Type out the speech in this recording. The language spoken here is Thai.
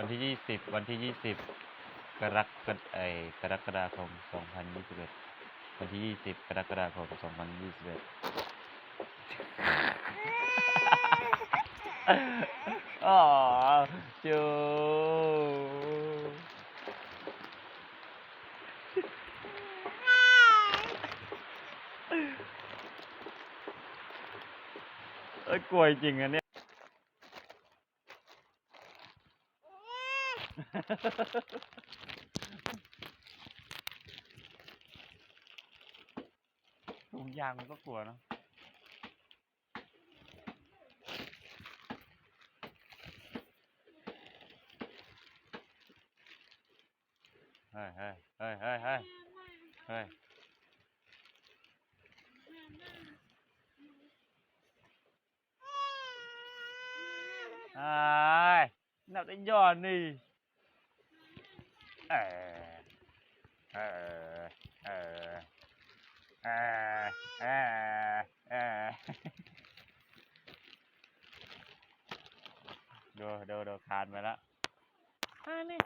วันที่ยี่สิบวันที่ยี่สิบกรกฎไอกรกฎาคมสองพันยี่สิบเอ็ดวันที่ยี่สิบกรกฎาคมสองพันยี่สิบเอ็ดอ๋อจูเอ้ยกลัวจริงอันเนี้ย ถุงยางมันก็กลัวเนอะเฮ้ยเฮ้ยเฮ้ยเฮ้ยเฮ้ยเฮ้ยไอ้ายนับได้ยอดนี่ เออเออเออเออเออเออดูดูดูคานไปแล้วอันนี้